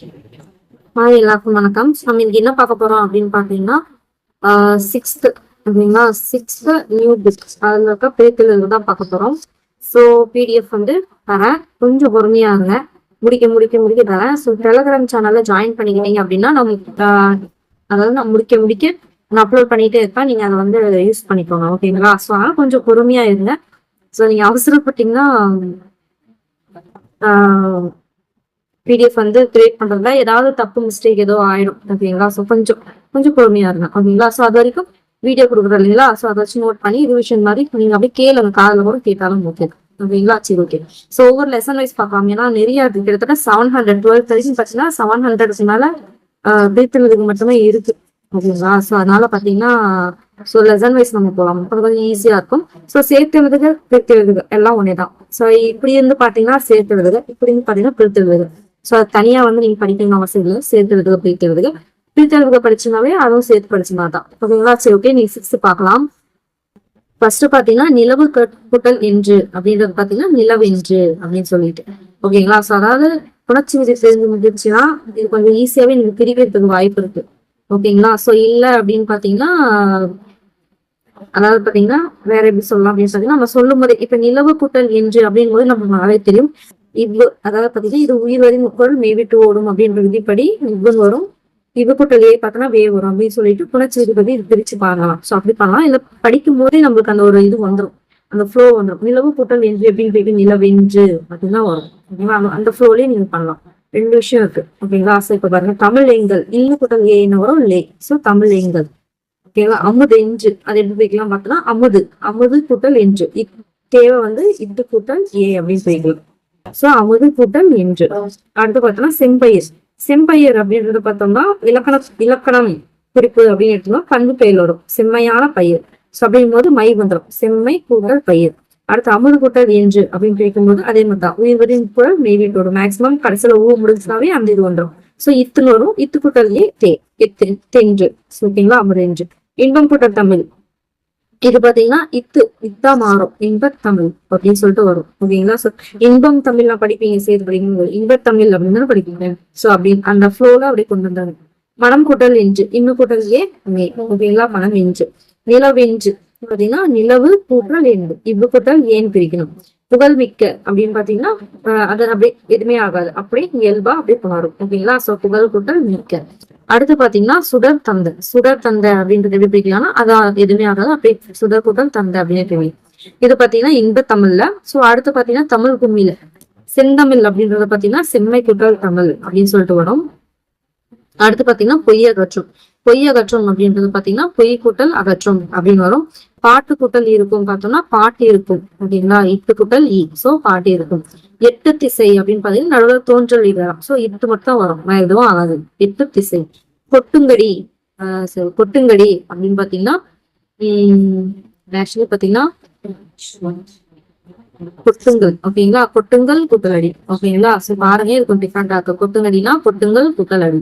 Hi எல்லாருக்கும் வணக்கம். நம்ம இன்னைக்கு என்ன பார்க்க போறோம் அப்படின்னு பாத்தீங்கன்னா சிக்ஸ்த் அப்படின்னா சிக்ஸ்த் நியூ புக் அதுல இருக்க பேத்துல தான் பார்க்க போறோம். ஸோ பிடிஎஃப் வந்து தரேன். கொஞ்சம் பொறுமையா முடிக்க முடிக்க முடிக்க தரேன். ஸோ டெலகிராம் சேனல்ல ஜாயின் பண்ணிக்கிட்டீங்க அப்படின்னா நம்ம ஆஹ், அதாவது நான் முடிக்க முடிக்க நான் அப்லோட் பண்ணிட்டே இருப்பேன். நீங்க அதை வந்து யூஸ் பண்ணிக்கோங்க. ஓகேங்களா ஸோ அதனால் கொஞ்சம் பொறுமையா இருங்க. ஸோ நீங்க அவசரப்பட்டீங்கன்னா பிடிஎஃப் வந்து கிரியேட் பண்றதுல ஏதாவது தப்பு மிஸ்டேக் ஏதோ ஆயிடும் ஓகேங்களா? ஸோ கொஞ்சம் கொஞ்சம் பொறுமையா இருங்க ஓகேங்களா? ஸோ அது வரைக்கும் வீடியோ கொடுக்குறோம் இல்லைங்களா? ஸோ அதை வச்சு நோட் பண்ணி ரிவிஷன் மாதிரி நீங்க அப்படியே கேளுங்க காதில் கூட கேட்டாலும் ஓகே ஓகேங்களா? சரி ஓகே ஸோ ஒவ்வொரு லெசன் வைஸ் பார்க்காம ஏன்னா நிறைய இருக்கு. கிட்டத்தட்ட செவன் ஹண்ட்ரட் டுவெல் வரைக்கும் பார்த்தீங்கன்னா செவன் ஹண்ட்ரட்க்கு மேல பிரீத்துறதுக்கு மட்டுமே இருக்கு ஓகேங்களா? ஸோ அதனால பார்த்தீங்கன்னா ஸோ லெசன் வைஸ் நம்ம போகலாம் அது கொஞ்சம் ஈஸியா இருக்கும். ஸோ சேர்த்து எழுதுக பிரித்து எழுதுக எல்லாம் ஒன்னே தான் ஸோ இப்படி இருந்து பார்த்தீங்கன்னா சேர்த்து எழுதுக இப்படி இருந்து பார்த்தீங்கன்னா பிரித்து எழுதுக. ஸோ அது தனியா வந்து நீங்க படிக்கணும் அவசியம் இல்லை. சேர்த்து எழுதுக பிரித்து எழுதுக பிரித்து எழுதுக படிச்சுனாவே அதுவும் சேர்த்து படிச்ச மாதிரி தான் ஓகேங்களா? சரி ஓகே நீங்க சிக்ஸ்த்து பார்க்கலாம். ஃபர்ஸ்ட் பாத்தீங்கன்னா நிலவு கட்டுட்டல் என்று அப்படின்றது பாத்தீங்கன்னா நிலவென்று அப்படின்னு சொல்லிட்டு. ஓகேங்களா? ஸோ அதாவது புணர்ச்சி விதி தெரிஞ்சு முடிஞ்சிருச்சுன்னா இது கொஞ்சம் ஈஸியாவே நீங்க பிரிக்கிறதுக்கு வாய்ப்பு இருக்கு. ஓகேங்களா? ஸோ இல்ல அப்படின்னு பாத்தீங்கன்னா அதாவது பாத்தீங்கன்னா வேற எப்படி சொல்லலாம் அப்படின்னு பாத்தீங்கன்னா நம்ம சொல்லும் போதே இப்ப நிலவு கூட்டல் என்று அப்படிங்கும் போது நமக்கு நல்லாவே தெரியும். இவ்வு அதாவது பார்த்தீங்கன்னா இது உயிர் வரி முப்பொருள் மெய்விட்டு ஓடும் அப்படின்ற விதிப்படி இவ்வுன்னு வரும். இவ்வு கூட்டல் ஏ பார்த்தோன்னா வே வரும் அப்படின்னு சொல்லிட்டு புணர்ச்சி பற்றி இது பிரிச்சு பார்க்கலாம். ஸோ அப்படி பண்ணலாம் இல்லை படிக்கும் போதே நம்மளுக்கு அந்த ஒரு இது வந்துடும் அந்த ஃப்ளோ வந்துடும் நிலவு கூட்டல் என்று எப்படின்னு போயிட்டு நிலவென்று அப்படின்னா வரும். ஓகேங்களா அந்த- ஃப்ளோலேயே ஃப்ளோலயே நீங்க பண்ணலாம். ரெண்டு விஷயம் இருக்கு. ஓகேங்களா? ஸோ இப்போ பாருங்க. தமிழ் எங்கள் இல்லு கூட்டல் ஏன்னு வரும்? லே. ஸோ தமிழ் எங்கள் ஓகேவா? அமுது என்று. அது எப்படி போய்க்கலாம் பார்த்தோம்னா அமுது. அமுது கூட்டல் என்று. இத் தேவை வந்து இட்டு கூட்டல் ஏ அப்படின்னு போய்க்கலாம் சோ அமுது கூட்டல் என்று அடுத்து பார்த்தோம்னா செம்பயிர். செம்பயிர் அப்படின்றது பார்த்தோம்னா இலக்கண இலக்கணம் குறிப்பு அப்படின்னு எடுத்தோம்னா பண்பு பெயர் வரும். செம்மையான பயிர். ஸோ அப்படிங்கும் போது மை வந்துடும் செம்மை கூட்டல் பயிர். அடுத்து அமுது கூட்டல் என்று அப்படின்னு கேட்கும்போது அதே மாதிரி தான் உயிர் வரின் குரல் மெய்வீட்டு வரும். மேக்சிமம் கடைசியில ஊ முடிஞ்சுனாவே அந்த இது வந்துடும் சோ இத்துன்னு வரும். இத்து கூட்டல் ஏ தே. எத்து தென்று. ஓகேங்களா? அமுதென்று. இன்பம் கூட்டல் தமிழ். இது பாத்தீங்கன்னா இத்து இத்தா மாறும். இன்பத் தமிழ் அப்படின்னு சொல்லிட்டு வரும். ஓகேங்களா சோ இன்பம் தமிழ்ல படிப்பீங்க சேர்த்து படிக்கும் இன்பத் தமிழ் அப்படின்னு படிப்பீங்க? சோ அப்படின்னு அந்த ஃப்ளோல அப்படியே கொண்டு வந்தாங்க. மனம் கூட்டல் என்று இன்னும் கூட்டல் ஏ மே. ஓகேங்களா மனம் என்று நிலவென்று பாத்தீங்கன்னா நிலவு கூட்டல் என்று இவ்வு கூட்டல் ஏன் பிரிக்கணும்? புகழ் மிக்க அப்படின்னு பாத்தீங்கன்னா அது அப்படியே எதுவுமே ஆகாது. அப்படியே இயல்பா அப்படியே மாறும் ஓகேங்களா? சோ புகழ் கூட்டல் மிக்க அடுத்து பாத்தீங்கன்னா சுடர் தந்தை. சுடர் தந்தை அப்படின்றது எப்படி பிடிக்கலாம்னா அதான் எதுவுமே ஆகாது. அப்படியே சுடர் கூட்டல் தந்தை அப்படின்னு தெரியும் இது பாத்தீங்கன்னா இன்ப தமிழ்ல. சோ அடுத்து பாத்தீங்கன்னா தமிழ் கும்மியில செந்தமிழ் அப்படின்றத பாத்தீங்கன்னா செம்மை கூட்டல் தமிழ் அப்படின்னு சொல்லிட்டு வரும். அடுத்து பாத்தீங்கன்னா பொய் அகற்றும் பொய் அகற்றும் அப்படின்றது பாத்தீங்கன்னா பொய் கூட்டல் அகற்றும் அப்படின்னு வரும். பாட்டு கூட்டல் இருக்கும் பார்த்தோம்னா பாட்டு இருக்கும் ஓகேங்களா இட்டு கூட்டல் இ சோ பாட்டு இருக்கும். எட்டு திசை அப்படின்னு பாத்தீங்கன்னா நடுவில் தோன்றல் இதெல்லாம் சோ இட்டு மட்டும் வரும். வேற எதுவும் ஆகாது. எட்டு திசை. கொட்டுங்கடி ஆஹ் கொட்டுங்கடி அப்படின்னு பாத்தீங்கன்னா உம் ஆக்சுவலி பாத்தீங்கன்னா கொட்டுங்கள் ஓகேங்களா? கொட்டுங்கள் குட்டலடி ஓகேங்களா? சோ பாருங்க இருக்கும் கொஞ்சம் டிஃப்ரெண்டா இருக்கு. கொட்டுங்கடினா கொட்டுங்கள் குட்டலடி.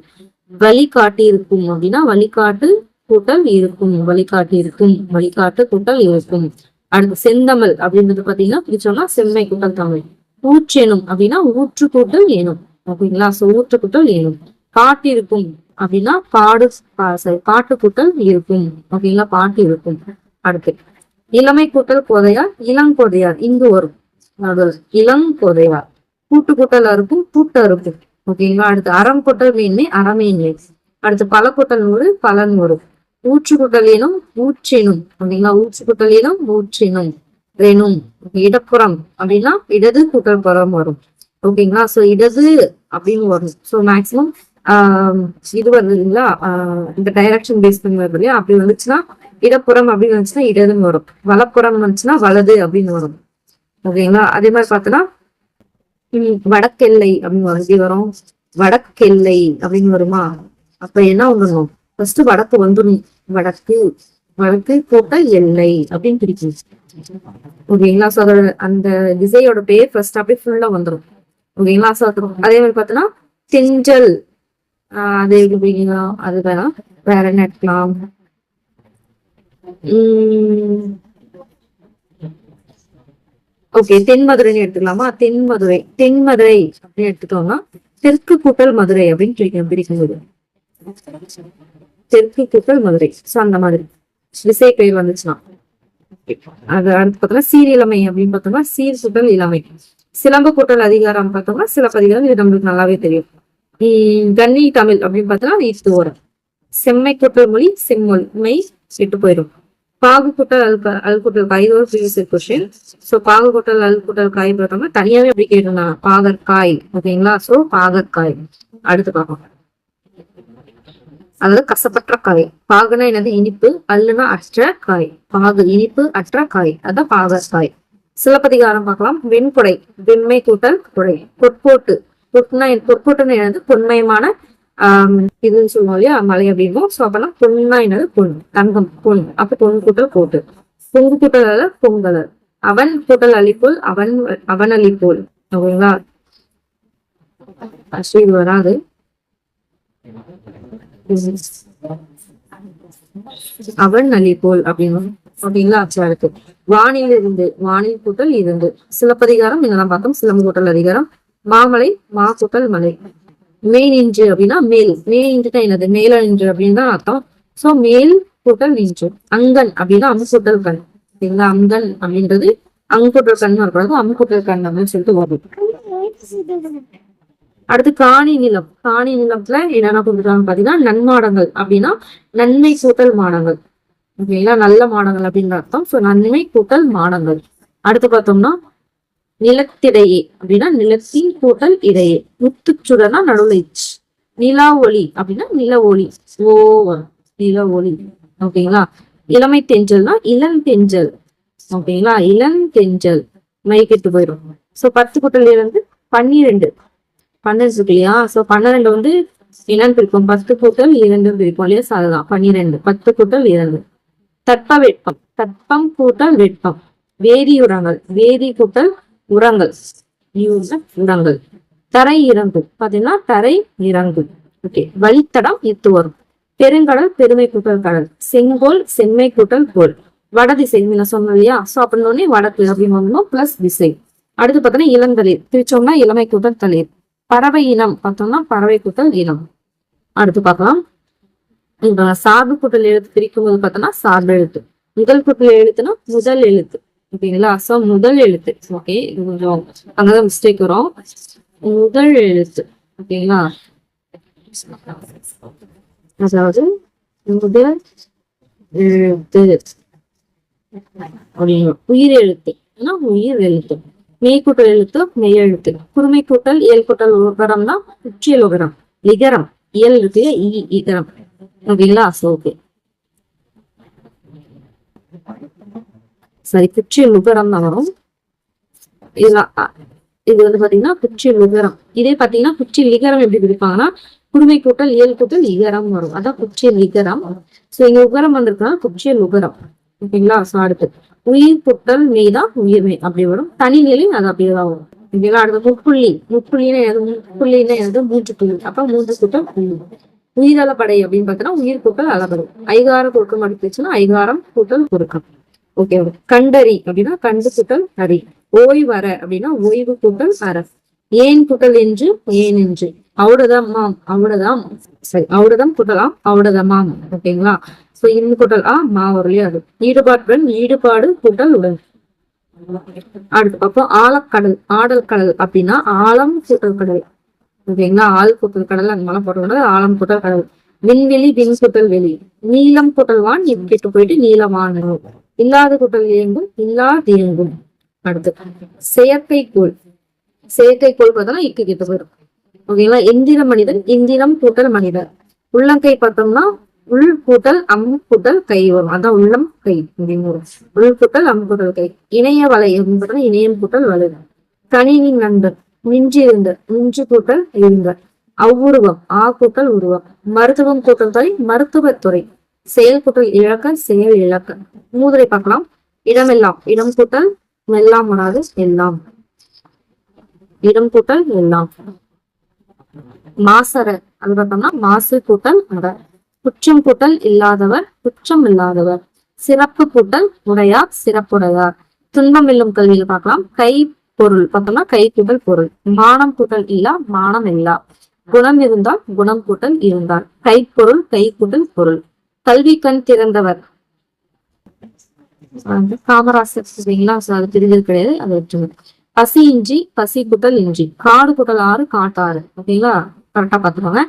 வழிகாட்டி இருக்கும் அப்படின்னா வழிகாட்டு கூட்டல் இருக்கும் வழிகாட்டு இருக்கும் வழிகாட்டு கூட்டல் இருக்கும். அடுத்து செந்தமிழ் அப்படின்றது பாத்தீங்கன்னா பிரிச்சோம்னா செம்மை கூட்டல் தமிழ். ஊற்றெனும் அப்படின்னா ஊற்று கூட்டல் ஏனும். ஓகேங்களா? சோ ஊற்று கூட்டல் ஏனும். பாட்டு இருக்கும் அப்படின்னா பாடு சாரி sorry, பாட்டு கூட்டல் இருக்கும். ஓகேங்களா? பாட்டு இருக்கும். அடுத்து இளமை கூட்டல் கோதையார் இளங்கோதையார் இங்கு வரும். நடுவுல இளங்கோதையார் கூட்டு கூட்டல் இருக்கும் கூட்ட இருக்கும் ஓகேங்களா? அடுத்து அறம் கூட்டல் மீன்மை அறமேன்மை அடுத்து பல கூட்டல் நூறு பலன் வரும் ஊற்று ஊற்றினும் அப்படிங்களா ஊற்று ஊற்றினும் ரெனும் இடப்புறம் அப்படின்னா இடது கூட்டல் புறம் வரும் ஓகேங்களா சோ இடது அப்படின்னு வரும். சோ மேக்சிமம் ஆஹ் இது வருது இல்லைங்களா? இந்த டைரக்ஷன் பேஸ் பண்ணி வருது இல்லையா? அப்படி வந்துச்சுன்னா இடப்புறம் அப்படின்னு வந்துச்சுன்னா இடதுன்னு வரும். வலப்புறம் வந்துச்சுன்னா வலது அப்படின்னு வரும். ஓகேங்களா அதே மாதிரி பார்த்தோன்னா வடக்கெல்லை அப்படின்னு வரும். எப்படி வரும். வடக்கெல்லை அப்படின்னு வருமா? அப்ப என்ன வந்துடணும்? ஃபர்ஸ்ட் வடக்கு வந்துடும் வடக்கு வடக்கு கூட்டல் எல்லை அப்படின்னு பிரிக்கும் ஓகேங்களா சோ அதோட அந்த திசையோட பேர் ஃபர்ஸ்ட் அப்படியே ஃபுல்லா வந்துடும் ஓகேங்களா சோ அதே மாதிரி பார்த்தோன்னா தென்றல். அது எப்படி அது வேணாம் வேற என்ன எடுக்கலாம் உம் ஓகே தென்மதுரைன்னு எடுத்துக்கலாமா? தென்மதுரை தென்மதுரை அப்படின்னு எடுத்துட்டோம்னா தெற்கு கூட்டல் மதுரை அப்படின்னு பிரிக்கும் போது தெற்கு கூட்டல் மதுரை. சோ அந்த மாதிரி. விசை பெயர் வந்துச்சுன்னா. அது அடுத்து பார்த்தோம்னா சீர் இளமை அப்படின்னு பார்த்தோம்னா சீர் கூட்டல் இளமை. சிலம்பு கூட்டல் அதிகாரம் பார்த்தோம்னா சிலப்பதிகாரம் இது நம்மளுக்கு நல்லாவே தெரியும். கன்னி தமிழ் அப்படின்னு பார்த்தோம்னா நீத்து ஓரம். செம்மை கூட்டல் மொழி செம்மொழி மெய் விட்டு போயிடும். பாகு கூட்டல் அல் அல்கூட்டல் காய் ஒரு ப்ரீவியஸ் கொஸ்டின் ஸோ பாகு கூட்டல் அல்கூட்டல் காய் பார்த்தோம்னா தனியாவே அப்படி கேட்டிருந்தாங்க. பாகற்காய் ஓகேங்களா? சோ பாகற்காய். அடுத்து பார்ப்போம். அதாவது கசப்பற்ற காய். பாகுனா என்னது? இனிப்பு. அல்லுனா அற்ற காய். பாகு. இனிப்பு அற்ற காய். அதான் பாகற்காய். சிலப்பதிகாரம் பார்க்கலாம். வெண்குடை வெண்மை கூட்டல் குடை. பொற்போட்டு. பொட்னா பொற்போட்டுன்னு என்னது? பொன்மயமான ஆஹ் இதுன்னு சொல்லுவோம் இல்லையா? மலை அப்படிம்போம் சோ அப்பெல்லாம் பொன்னா என்னது? பொன். தங்கம். பொன். அப்ப பொன் கூட்டல் போட்டு பொங்கு கூட்டல் பொங்கல். அவன் கூட்டல் அழிப்போல் அவன் அவன் அழிப்போல் ஓகேங்களா? ஸ்ரீ வராது. அவன் அழிப்போல் அப்படின்னு ஓகேங்களா அச்சாருக்கு வானில் இருந்து வானில் கூட்டல் இருந்து. சிலப்பதிகாரம் இதெல்லாம் பார்த்தோம். சிலம்பு கூட்டல் அதிகாரம். மாமலை மா கூட்டல் மலை. மேல் இன்று அப்படின்னா மேல். மேல் இன்றுதான் என்னது? மேல நின்று அப்படின்னு தான் அர்த்தம். சோ மேல் கூட்டல் நின்று அங்கன் அப்படின்னா அமுக்கூட்டல் கண். சரிங்களா அங்கன் அப்படின்றது அங்குட்டல் கண் வரக்கூடாது அமுக்கூட்டல் கண் அப்படின்னு சொல்லிட்டு வரும். அடுத்து காணி நிலம். காணி நிலத்துல என்னென்ன கொடுத்துருக்காங்க பாத்தீங்கன்னா நன்மாடங்கள் அப்படின்னா நன்மை கூட்டல் மாடங்கள். ஓகேங்களா? நல்ல மாடங்கள் அப்படின்னு அர்த்தம். சோ நன்மை கூட்டல் மாடங்கள். அடுத்து பார்த்தோம்னா நிலத்திடையே அப்படின்னா நிலத்தின் கூட்டல் இடையே. முத்துச்சுடனா நடுவுல இச். நிலா ஒளி அப்படின்னா நில ஒளி ஓவர் நில ஒளி ஓகேங்களா? இளமை தெஞ்சல்னா இளம் தெஞ்சல் ஓகேங்களா? இளம் தெஞ்சல் மைக்கெட்டு போயிடும் சோ பத்து கூட்டல் இருந்து பன்னிரெண்டு. பன்னெண்டு இருக்கு இல்லையா? ஸோ பன்னிரெண்டு வந்து என்னன்னு பிரிப்போம். பத்து கூட்டல் இரண்டு பிரிப்போம் இல்லையா? So அதுதான். பன்னிரெண்டு. பத்து கூட்டல் இரண்டு. தட்ப வெப்பம் தட்பம் கூட்டல் வெப்பம் வேதி உரங்கள். வேதி கூட்டல் உரங்கள். உரங்கள். தரை இறங்கு. பாத்தீங்கன்னா தரை இறங்கு. ஓகே வழித்தடம் இத்து வரும். பெருங்கடல் பெருமை கூட்டல் கடல். செங்கோல் செம்மை கூட்டல் கோல் வடதிசை நான் சொன்னோம் இல்லையா? ஸோ அப்படின்னே வடக்கு அப்படின்னு வந்தோம் பிளஸ் திசை. அடுத்து பார்த்தோம்னா இளந்தளிர். பிரிச்சோம்னா இளமை கூட்டல் தளிர். பறவை இனம் பார்த்தோம்னா பறவை கூட்டல் இனம். அடுத்து பார்க்கலாம். சார்பு கூட்டல் எழுத்து பிரிக்கும் போது பார்த்தோம்னா சார்பு எழுத்து. முதல் கூட்டல் எழுத்துனா முதல் எழுத்து. ஓகேங்களா? சோ முதல் எழுத்து. ஓகே இது கொஞ்சம் அங்கதான் மிஸ்டேக் வரும். முதல் எழுத்து. ஓகேங்களா? அதாவது முதல் எழுத்து. அப்படின்னு உயிர் எழுத்து. ஆனா உயிர் எழுத்து. மெய்க்கூட்டல் எழுத்து மெய் எழுத்து குறுமை கூட்டல் இயல் கூட்டல் உகரம் தான் உச்சியல் உகரம் லிகரம் இயல் எழுத்து இ இகரம். ஓகேங்களா? ஓகே சரி குச்சியல் உகரம் தான் வரும். இதுல இது வந்து பாத்தீங்கன்னா குச்சி லிகரம் இதே பாத்தீங்கன்னா குச்சி லிகரம் எப்படி பிரிப்பாங்கன்னா குடுமை கூட்டல் இயல் கூட்டல் இகரம் வரும். அதான் குச்சி லிகரம் சோ இங்க உகரம் வந்திருக்குன்னா குச்சியல் உகரம் ஓகேங்களா? சோ அடுத்து. உயிர் புட்டல் மெய்தான் உயிர்மை அப்படி வரும். தனிநிலை அது அப்படியே தான் வரும். ஓகேங்களா? அடுத்து முப்புள்ளி முப்புள்ளின்னா எது? முப்புள்ளின்னா எது? மூன்று புள்ளி. அப்ப மூன்று கூட்டம் புள்ளி. உயிரலப்படை அப்படின்னு பாத்தீங்கன்னா உயிர் கூட்டல் அளபடை ஐகார குறுக்கம் அடிச்சுன்னா ஐகாரம் கூட்டல் குறுக்கம் ஓகே. கண்டறி அப்படின்னா கண்டு கூட்டல் அரி ஓய்வர அப்படின்னா ஓய்வு கூட்டல் அற. ஏன் கூட்டல் என்று? ஏன் என்று. அவுடதம் அவுடதாம் சரி அவுடதம் குட்டலாம் அவுடதமாம் ஓகேங்களா? சோ இந்த குட்டல் ஆ மா அது. ஈடுபாட்டுடன் ஈடுபாடு கூட்டல் உடல். அடுத்து பார்ப்போம். ஆழக்கடல் ஆடல் கடல் அப்படின்னா ஆழம் குட்டல் கடல். ஓகேங்களா? ஆள் குட்டல் கடல் அந்த மாதிரி போட்டோம்னா ஆழம் குட்டல் கடல். விண்வெளி விண் குட்டல் வெளி. நீளம் குட்டல் வான் கெட்டு போயிட்டு நீளமான இல்லாத குட்டல் இயங்கும் இல்லாது இயங்கும். அடுத்து செயற்கைக்கோள். செயற்கைக்கோள் பார்த்தோம்னா இக்கு கிட்ட போயிடும். ஓகேங்களா? எந்திர மனிதன் இந்திரம் கூட்டல் மனிதர். உள்ளங்கை பார்த்தோம்னா உள் கூட்டல் அம் கூட்டல் கை வரும். அதான் உள்ளம் கை. அப்படின்னு உள் கூட்டல் அம் கூட்டல் கை. இணைய வலை என்பது இணையம் கூட்டல் வலை. கணினி நண்பர் மிஞ்சி இருந்த மிஞ்சு கூட்டல் இருந்த. அவ்வுருவம் ஆ கூட்டல் உருவம். மருத்துவம் கூட்டல் துறை மருத்துவத்துறை செயல் கூட்டல் இழக்க செயல் இழக்க மூதுரை பார்க்கலாம். இடமெல்லாம் இடம் கூட்டல் எல்லாம் வராது எல்லாம். இடம் கூட்டல் எல்லாம். மாசர அது பார்த்தோம்னா மாசு கூட்டல் அற. குற்றம் கூட்டல் இல்லாதவர் குற்றம் இல்லாதவர். சிறப்பு கூட்டல் உடையார் சிறப்புடையார். துன்பம் வெல்லும் கல்வியில் பார்க்கலாம். கை பொருள் பார்த்தோம்னா கை கூட்டல் பொருள். மானம் கூட்டல் இல்லா மானம் இல்லா. குணம் இருந்தால் குணம் கூட்டல் இருந்தால். கைப்பொருள் கை கூட்டல் பொருள். கல்வி கண் திறந்தவர். காமராசர் சரிங்களா? அது தெரிஞ்சது கிடையாது அது வச்சுங்க பசி இஞ்சி பசி கூட்டல் இஞ்சி காடு கூட்டல் ஆறு. காட்டாறு ஓகேங்களா கரெக்டா பாத்துக்கோங்க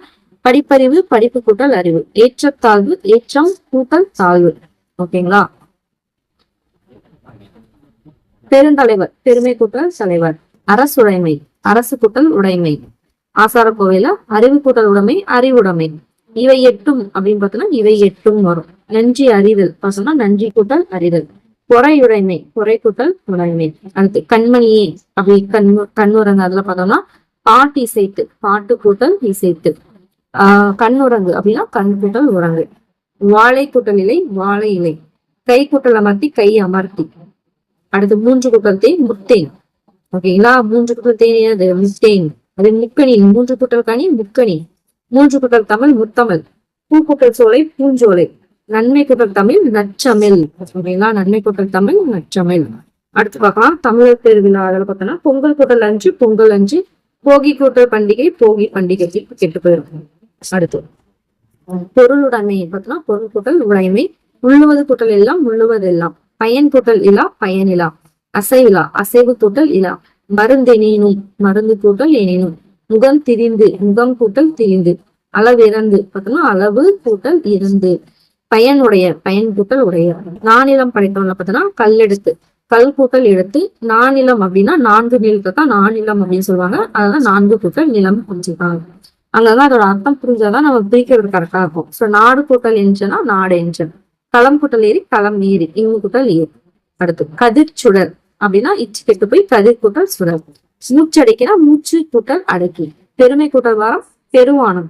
படிப்பறிவு படிப்பு கூட்டல் அறிவு. ஏற்றத்தாழ்வு ஏற்றம் கூட்டல் தாழ்வு. ஓகேங்களா? பெருந்தலைவர் பெருமை கூட்டல் தலைவர். அரசுடைமை அரசு கூட்டல் உடைமை. ஆசார கோவில அறிவு கூட்டல் உடைமை அறிவுடைமை இவை எட்டும் அப்படின்னு பார்த்தோம்னா இவை எட்டும் வரும். நன்றி அறிதல். பார்த்தோம்னா நன்றி கூட்டல் அறிதல். பொறையுடைமை பொறை கூட்டல் உடைமை. அடுத்து கண்மணியே அப்படி கண்ணு கண்ணுரங்கு அதுல பார்த்தோம்னா பாட்டு இசைத்து பாட்டு கூட்டல் இசைத்து. ஆஹ் கண்ணுரங்கு அப்படின்னா கண் கூட்டல் உரங்கு வாழை கூட்டல் இலை வாழை இலை. கை கூட்டல் அமர்த்தி கை அமர்த்தி. அடுத்து மூன்று கூட்டல் தேன் முத்தேன். ஓகேங்களா மூன்று கூட்டல் தேன் அது முத்தேன். அது முக்கணி மூன்று கூட்டல் கனி முக்கணி மூன்று கூட்டல் தமிழ் முத்தமிழ். பூ கூட்டல் சோலை பூஞ்சோலை. நன்மை கூட்டல் தமிழ் நச்சமிழ் ஓகேங்களா நன்மை கூட்டல் தமிழ் நச்சமிழ் அடுத்து பார்க்கலாம். தமிழர் பெருவிழா அதில் பார்த்தோம்னா பொங்கல் கூட்டல் அஞ்சு பொங்கல் அஞ்சு போகி கூட்டல் பண்டிகை போகி பண்டிகை கெட்டு போயிருக்கும். அடுத்து. பொருளுடைமை பார்த்தோம்னா பொருள் கூட்டல் உடைமை. உள்ளுவது கூட்டல் எல்லாம் உள்ளுவது எல்லாம் பயன் கூட்டல் இலா பயன் இலா அசைவிலா அசைவு கூட்டல் இலா மருந்தெனினும் மருந்து கூட்டல் எனினும். முகம் திரிந்து முகம் கூட்டல் திரிந்து. அளவிறந்து பார்த்தோம்னா அளவு கூட்டல் இருந்து. பயனுடைய பயன் கூட்டல் உடைய நானிலம் படைத்தவங்கள கல் கல்லெடுத்து கல் கூட்டல் எடுத்து நானிலம் அப்படின்னா நான்கு நிலத்தை தான் நானிலம் அப்படின்னு சொல்லுவாங்க. அதனால நான்கு கூட்டல் நிலம் புரிஞ்சுக்காங்க அங்கதான் அதோட அர்த்தம் புரிஞ்சாதான் நம்ம பிரிக்கிறது கரெக்டா இருக்கும். ஸோ நாடு கூட்டல் எஞ்சனா நாடு எஞ்சன் களம் கூட்டல் ஏறி களம் ஏறி இங்கு கூட்டல் ஏறி. அடுத்து கதிர் சுடர் அப்படின்னா இச்சு கெட்டு போய் கதிர் கூட்டல் சுடர். மூச்சடைக்கினா மூச்சு கூட்டல் அடக்கி. பெருமை கூட்டல் வாரம் பெருவானம்.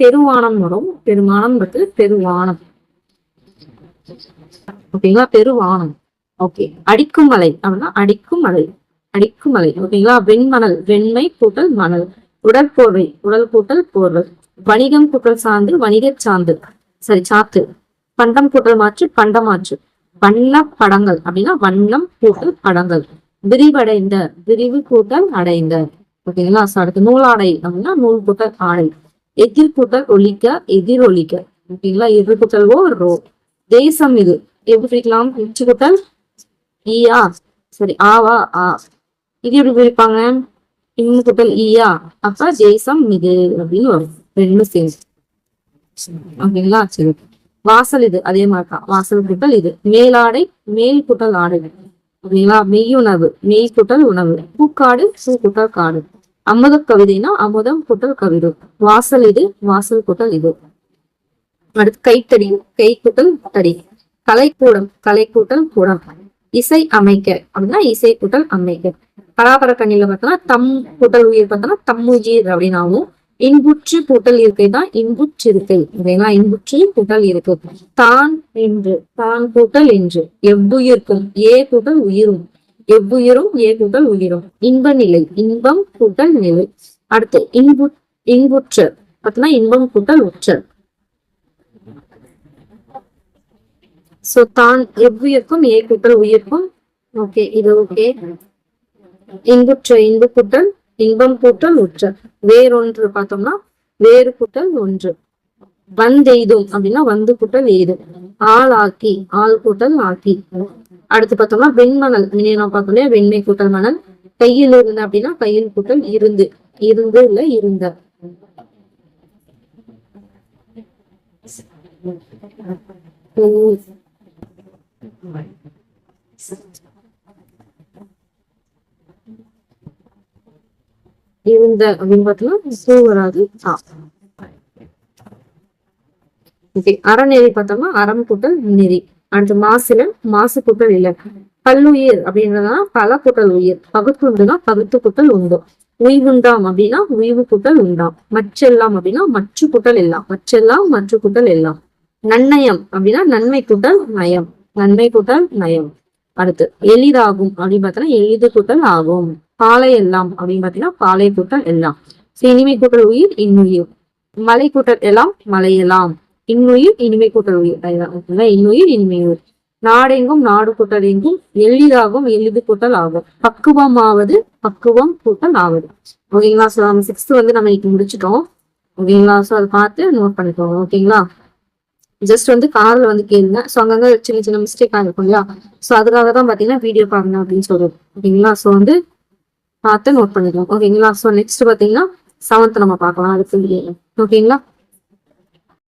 பெருவானம் வரும் பெருமானம் இருக்கு பெருவானம். ஓகேங்களா? பெருவானம் ஓகே. அடிக்கும் மலை. அப்படின்னா அடிக்கும் மலை. அடிக்கும் மலை. ஓகேங்களா? வெண்மணல். வெண்மை கூட்டல் மணல். உடற்போர்வை உடல் கூட்டல் போர்வல் வணிகம் கூட்டல் சார்ந்து வணிக சார்ந்து சரி சாத்து பண்டம் கூட்டல் மாற்று பண்டமாற்று வண்ண படங்கள். அப்படின்னா வண்ணம் கூட்டல் படங்கள். விரிவடைந்த விரிவு கூட்டல் அடைந்த. ஓகேங்களா? அடுத்து நூலாடை அப்படின்னா நூல் கூட்டல் ஆடை. எதிர் கூட்டல் ஒலிக்க எதிர் ஒலிக்க ஓகேங்களா? எதிர் கூட்டல் ஓ ரோ. தேசம் இது. எப்படி பிரிக்கலாம்? இச்சு கூட்டல் ஈயா. சரி ஆவா ஆ. இது எப்படி பிரிப்பாங்க? இன்னு குட்டல் ஈயா. அப்ப தேசம் இது அப்படின்னு வரும். ரெண்டு சேர்ந்து. ஓகேங்களா? சரி. வாசல் இது அதே மாதிரி தான் வாசல் கூட்டல் இது. மேலாடை மேல் கூட்டல் ஆடை. ஓகேங்களா? மெய்யுணவு மெய் கூட்டல் உணவு. பூக்காடு பூ கூட்டல் காடு. அமுத கவிதைனா அமுதம் கூட்டல் கவிதை. வாசல் இது வாசல் கூட்டல் இது. அடுத்து கைத்தடி கைக்கூட்டல் தடி கலைக்கூடம் கலைக்கூட்டல் கூடம். இசை அமைக்க. அப்படின்னா இசை கூட்டல் அமைக்க. பராபர கண்ணில பார்த்தோம்னா தம் கூட்டல் உயிர் பார்த்தோம்னா தம்முயிர் அப்படின்னாவும் இன்புற்று கூட்டல் இருக்கை தான் இன்புற்றிருக்கை. ஓகேங்களா இன்புற்று கூட்டல் இருக்கு. தான் என்று. தான் கூட்டல் என்று. எவ்வுயிர்க்கும் ஏ கூட்டல் உயிரும். எவ்வுயிரும் ஏ கூட்டல் உயிரும். இன்ப நிலை இன்பம் கூட்டல் நிலை. அடுத்து இன்பு இன்புற்ற. பார்த்தோம்னா இன்பம் கூட்டல் உற்ற. சோ தான் எவ்வுயிர்க்கும் ஏ கூட்டல் உயிர்க்கும். ஓகே இது ஓகே இன்புற்ற இன்பு கூட்டல் இன்பம் கூட்டல் உற்ற. வேறொன்று பார்த்தோம்னா வேறு கூட்டல் ஒன்று. வந்தெய்தும் அப்படின்னா வந்து கூட்டல் எய்தும் ஆள் ஆக்கி ஆள் கூட்டல் ஆக்கி. அடுத்து பார்த்தோம்னா வெண்மணல். முன்னே நான் பார்த்தோம் இல்லையா வெண்மை கூட்டல் மணல். கையில் இருந்து அப்படின்னா கையில் கூட்டல் இருந்து. இருந்து இல்ல இருந்த. உம். இருந்த அப்படின்னு பார்த்தோம்னா சூ வராது ஆ. ஓகே அறநெறி பார்த்தோம்னா அறம் கூட்டல் நெறி. அடுத்து மாசுல மாசு கூட்டல் இல்லை. பல்லுயிர் அப்படின்றதுனா பல கூட்டல் உயிர். பகுத்து உண்டுனா பகுத்து கூட்டல் உண்டு. உய்வுண்டாம் அப்படின்னா உய்வு கூட்டல் உண்டாம். மற்றெல்லாம் அப்படின்னா மற்ற கூட்டல் எல்லாம். மற்றெல்லாம் மற்ற கூட்டல் எல்லாம். நன்னயம் அப்படின்னா நன்மை கூட்டல் நயம். நன்மை கூட்டல் நயம். அடுத்து எளிதாகும் அப்படின்னு பார்த்தீங்கன்னா எளிது கூட்டல் ஆகும். பாலை எல்லாம் அப்படின்னு பார்த்தீங்கன்னா பாலை கூட்டல் எல்லாம். இனிமை கூட்டல் உயிர் இன்னுயிர். மலை கூட்டல் எல்லாம் மலையெல்லாம் இன்னுயிர் இனிமை கூட்டல் உயிர். இன்னுயிர் இனிமையுயிர் நாடெங்கும் நாடு கூட்டல் எங்கும் எளிதாகும் எளிது கூட்டல் ஆகும். பக்குவமாவது பக்குவம் கூட்டல் ஆவது. ஓகேங்களா? ஸோ சிக்ஸ்த் வந்து நம்ம இன்னைக்கு முடிச்சிட்டோம். ஓகேங்களா? ஸோ அதை பார்த்து நோட் பண்ணிக்கோங்க. ஓகேங்களா? ஜஸ்ட் வந்து காலில் வந்து கேளுங்க. ஸோ அங்கங்கே சின்ன சின்ன மிஸ்டேக் ஆகிருக்கும் இல்லையா? ஸோ அதுக்காக தான் பார்த்தீங்கன்னா வீடியோ பாருங்க அப்படின்னு சொல்றது ஓகேங்களா ஸோ வந்து பார்த்து நோட் பண்ணிக்கலாம் ஓகேங்களா ஸோ நெக்ஸ்ட் பார்த்தீங்கன்னா செவன்த் நம்ம பார்க்கலாம். அடுத்த வீடியோ ஓகேங்களா